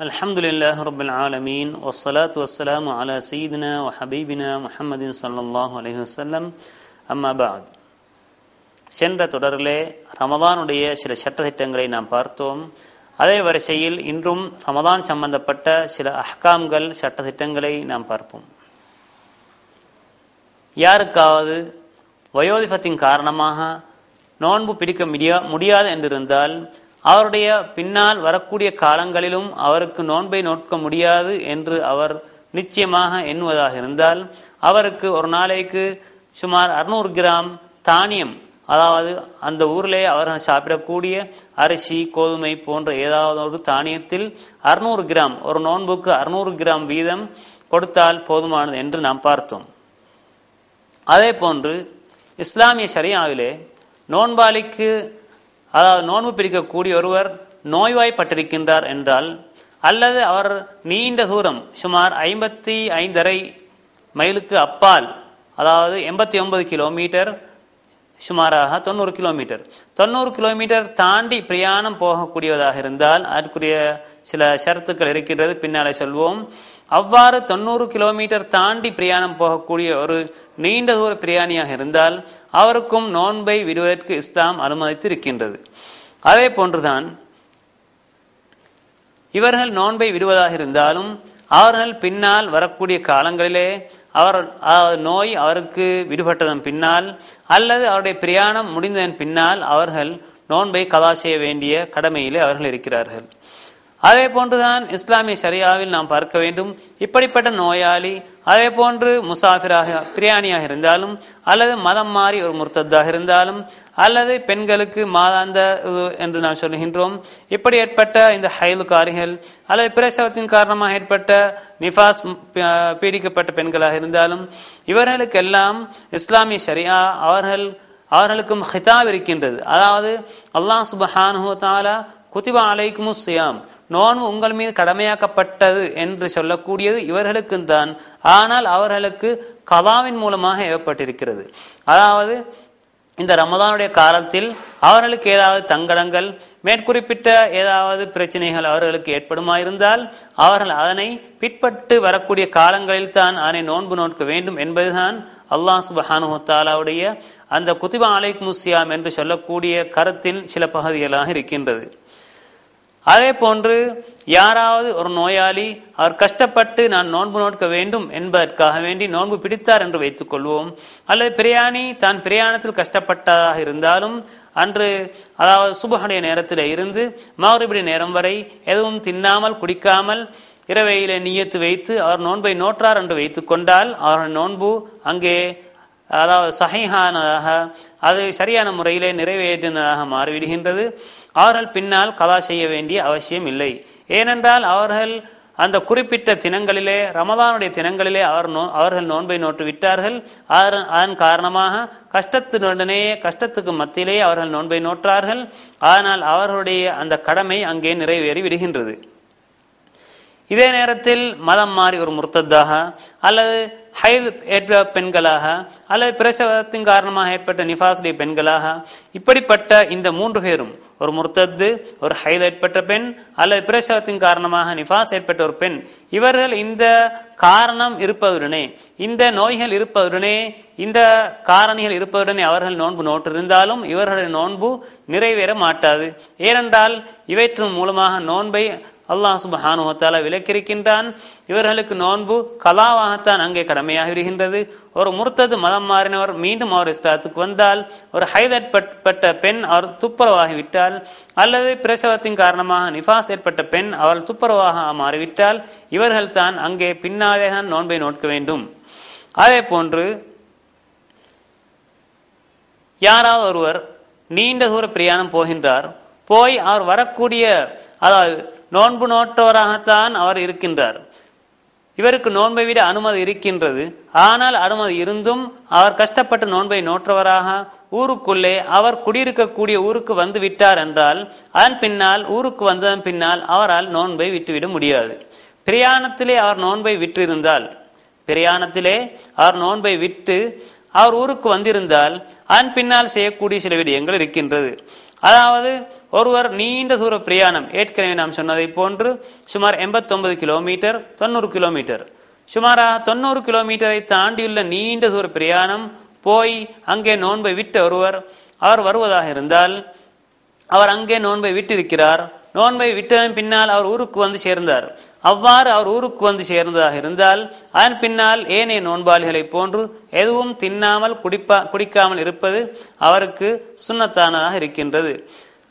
الحمد لله رب العالمين والصلاة والسلام على سيدنا وحبيبنا محمد صلى الله عليه وسلم أما بعد சென்ற தொடரிலே ரமதானுடைய சில சட்டத்திட்டங்களை நாம் பார்த்தோம் அதே வரிசையில் இன்றும் ரமதான் சம்பந்தப்பட்ட சில அஹ்காம்கள் சட்டத்திட்டங்களை நாம் பார்ப்போம் யாருக்காவது வயோதிபத்தின் காரணமாக நோன்பு பிடிக்க முடியா முடியாது என்றிருந்தால் அவருடைய பின்னால் வரக்கூடிய காலங்களிலும் அவருக்கு நோன்பை நோட்க முடியாது என்று அவர் நிச்சயமாக எண்ணுவதாக இருந்தால் அவருக்கு ஒரு நாளைக்கு சுமார் அறுநூறு கிராம் தானியம் அதாவது அந்த ஊரிலே அவர்கள் சாப்பிடக்கூடிய அரிசி கோதுமை போன்ற ஏதாவது ஒரு தானியத்தில் அறுநூறு கிராம் ஒரு நோன்புக்கு அறுநூறு கிராம் வீதம் கொடுத்தால் போதுமானது என்று நாம் பார்த்தோம். அதே போன்று இஸ்லாமிய சரியாவிலே நோன்பாளிக்கு அதாவது நோன்பு பிடிக்கக்கூடிய ஒருவர் நோய்வாய்ப்பட்டிருக்கின்றார் என்றால் அல்லது அவர் நீண்ட தூரம் சுமார் ஐம்பத்தி ஐந்தரை மைலுக்கு அப்பால் அதாவது எண்பத்தி ஒன்பது கிலோமீட்டர் சுமாராக தொண்ணூறு கிலோமீட்டர். தொண்ணூறு கிலோமீட்டர் தாண்டி பிரயாணம் போகக்கூடியதாக இருந்தால் அதற்குரிய சில ஷரத்துக்கள் இருக்கின்றது. பின்னாலே சொல்வோம். அவ்வாறு தொண்ணூறு கிலோமீட்டர் தாண்டி பிரயாணம் போகக்கூடிய ஒரு நீண்ட தூர பிரயாணியாக இருந்தால் அவருக்கும் நோன்பை விடுவதற்கு இஸ்லாம் அனுமதித்து இருக்கின்றது அதே போன்றுதான் இவர்கள் நோன்பை விடுவதாக இருந்தாலும் அவர்கள் பின்னால் வரக்கூடிய காலங்களிலே அவர் நோய் அவருக்கு விடுபட்டதன் பின்னால் அல்லது அவருடைய பிரயாணம் முடிந்ததன் பின்னால் அவர்கள் நோன்பை கதா செய்ய வேண்டிய கடமையிலே அவர்கள் இருக்கிறார்கள். அதே போன்றுதான் இஸ்லாமிய ஷரியாவில் நாம் பார்க்க வேண்டும். இப்படிப்பட்ட நோயாளி அதே போன்று முசாஃபிராக பிரியாணியாக இருந்தாலும் அல்லது மதம் மாறி ஒரு முர்த்ததாக இருந்தாலும் அல்லது பெண்களுக்கு மாதாந்த என்று நாம் சொல்கின்றோம். இப்படி ஏற்பட்ட இந்த ஹைலுக்காரிகள் அல்லது பிரசவத்தின் காரணமாக ஏற்பட்ட நிஃபாஸ் பீடிக்கப்பட்ட பெண்களாக இருந்தாலும் இவர்களுக்கெல்லாம் இஸ்லாமிய ஷரியா அவர்கள் அவர்களுக்கும் ஹிதாப் இருக்கின்றது. அதாவது அல்லாஹ் சுபஹானு தாலா குதிபா அலைக்குமு சியாம். நோன்பு உங்கள் மீது கடமையாக்கப்பட்டது என்று சொல்லக்கூடியது இவர்களுக்கும் தான். ஆனால் அவர்களுக்கு கலாவின் மூலமாக ஏவப்பட்டிருக்கிறது. அதாவது இந்த ரமதானுடைய காலத்தில் அவர்களுக்கு ஏதாவது தங்கடங்கள் மேற்குறிப்பிட்ட ஏதாவது பிரச்சனைகள் அவர்களுக்கு ஏற்படுமாயிருந்தால் அவர்கள் அதனை பிற்பட்டு வரக்கூடிய காலங்களில் தான் அதனை நோன்பு நோட்க வேண்டும் என்பதுதான் அல்லாஹ் சுபஹானு தாலாவுடைய அந்த குதிபா அலைக் முஸ்யாம் என்று சொல்லக்கூடிய கருத்தின் சில பகுதிகளாக இருக்கின்றது. அதே போன்று யாராவது ஒரு நோயாளி அவர் கஷ்டப்பட்டு நான் நோன்பு நோட்க வேண்டும் என்பதற்காக வேண்டி நோன்பு பிடித்தார் என்று வைத்துக் கொள்வோம். அல்லது பிரயாணி தான் பிரயாணத்தில் கஷ்டப்பட்டதாக இருந்தாலும் அன்று அதாவது சுபகுடைய நேரத்தில் இருந்து மகரிபடி நேரம் வரை எதுவும் தின்னாமல் குடிக்காமல் இரவையில் நீயத்து வைத்து அவர் நோன்பை நோற்றார் என்று வைத்துக் கொண்டால் அவர் நோன்பு அங்கே அதாவது சகைஹானதாக அது சரியான முறையிலே நிறைவேற்றினதாக மாறிவிடுகின்றது. அவர்கள் பின்னால் கதா செய்ய வேண்டிய அவசியம் இல்லை. ஏனென்றால் அவர்கள் அந்த குறிப்பிட்ட தினங்களிலே ரமதானுடைய தினங்களிலே அவர் நோ அவர்கள் நோன்பை நோட்டு விட்டார்கள் அதன் காரணமாக கஷ்டத்தினுடனேயே கஷ்டத்துக்கு மத்தியிலே அவர்கள் நோன்பை நோற்றார்கள். ஆனால் அவர்களுடைய அந்த கடமை அங்கே நிறைவேறி விடுகின்றது இதே நேரத்தில் மதம் மாறி ஒரு முர்த்ததாக அல்லது ஹைல் ஏற்ற பெண்களாக அல்லது பிரசவத்தின் காரணமாக ஏற்பட்ட நிஃபாசுடைய பெண்களாக இப்படிப்பட்ட இந்த மூன்று பேரும் ஒரு முர்த்தத்து ஒரு ஹைல் ஏற்பட்ட பெண் அல்லது பிரசவத்தின் காரணமாக நிஃபாஸ் ஏற்பட்ட ஒரு பெண் இவர்கள் இந்த காரணம் இருப்பதுடனே இந்த நோய்கள் இருப்பதுடனே இந்த காரணிகள் இருப்பதுடனே அவர்கள் நோன்பு நோட்டிருந்தாலும் இவர்களுடைய நோன்பு நிறைவேற மாட்டாது. ஏனென்றால் இவற்றின் மூலமாக நோன்பை அல்லாஹ் சுபஹானுவத்தால விலக்கிருக்கின்றான் இவர்களுக்கு நோன்பு கலாவாகத்தான் அங்கே கடமையாக இருக்கின்றது ஒரு முர்த்தது மதம் மாறினவர் மீண்டும் அவர் இஸ்லாத்துக்கு வந்தால் ஒரு ஹைதற்பட்ட பெண் அவர் துப்புரவாகிவிட்டால் அல்லது பிரசவத்தின் காரணமாக நிஃபாஸ் ஏற்பட்ட பெண் அவள் துப்புரவாக மாறிவிட்டால் இவர்கள் தான் அங்கே பின்னாலேகான் நோன்பை நோட்க வேண்டும். அதே போன்று யாராவது ஒருவர் நீண்ட தூர பிரயாணம் போகின்றார் போய் அவர் வரக்கூடிய அதாவது நோன்பு நோற்றவராகத்தான் அவர் இருக்கின்றார். இவருக்கு நோன்பை விட அனுமதி இருக்கின்றது. ஆனால் அனுமதி இருந்தும் அவர் கஷ்டப்பட்டு நோன்பை நோற்றவராக ஊருக்குள்ளே அவர் குடியிருக்கக்கூடிய ஊருக்கு வந்து விட்டார் என்றால் அதன் பின்னால் ஊருக்கு வந்ததன் பின்னால் அவரால் நோன்பை விட்டுவிட முடியாது. பிரயாணத்திலே அவர் நோன்பை விட்டிருந்தால் பிரயாணத்திலே அவர் நோன்பை விட்டு அவர் ஊருக்கு வந்திருந்தால் அதன் பின்னால் செய்யக்கூடிய சில விடயங்கள் இருக்கின்றது. அதாவது ஒருவர் நீண்ட தூர பிரயாணம் ஏற்கனவே நாம் சொன்னதை போன்று சுமார் எண்பத்தொன்பது கிலோமீட்டர் தொண்ணூறு கிலோமீட்டர். சுமாராக தொண்ணூறு கிலோமீட்டரை தாண்டியுள்ள நீண்ட தூர பிரயாணம் போய் அங்கே நோன்பை விட்ட ஒருவர் அவர் வருவதாக இருந்தால் அவர் அங்கே நோன்பை விட்டிருக்கிறார். நோன்பை விட்டதன் பின்னால் அவர் ஊருக்கு வந்து சேர்ந்தார். அவ்வாறு அவர் ஊருக்கு வந்து சேர்ந்ததாக இருந்தால் அதன் பின்னால் ஏனைய நோன்பாளிகளைப் போன்று எதுவும் தின்னாமல் குடிப்பா குடிக்காமல் இருப்பது அவருக்கு சுண்ணத்தானதாக இருக்கின்றது.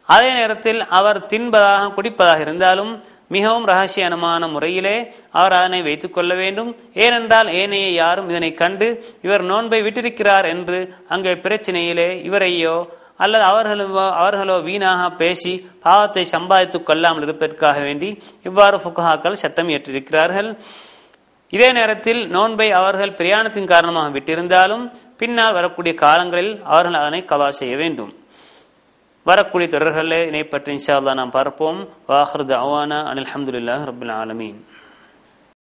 அதே நேரத்தில் அவர் தின்பதாக குடிப்பதாக இருந்தாலும் மிகவும் ரகசியமான முறையிலே அவர் அதனை வைத்துக் கொள்ள வேண்டும். ஏனென்றால் ஏனைய யாரும் இதனை கண்டு இவர் நோன்பை விட்டிருக்கிறார் என்று அங்கே பிரச்சனையிலே இவரையோ அல்லது அவர்களோ அவர்களோ வீணாக பேசி பாவத்தை சம்பாதித்துக் கொள்ளாமல் இருப்பதற்காக வேண்டி இவ்வாறு ஃபுகஹாக்கள் சட்டம் ஏற்றிருக்கிறார்கள் இதே நேரத்தில் நோன்பை அவர்கள் பிரயாணத்தின் காரணமாக விட்டிருந்தாலும் பின்னால் வரக்கூடிய காலங்களில் அவர்கள் அதனை கவா செய்ய வேண்டும். வரக்கூடிய தொடர்களில் இதை பற்றி இன்ஷா அல்லா நாம் பார்ப்போம். வாஹர் அவானா அனில் அஹமதுல்லாஹ் ரபுல் ஆலமீன்.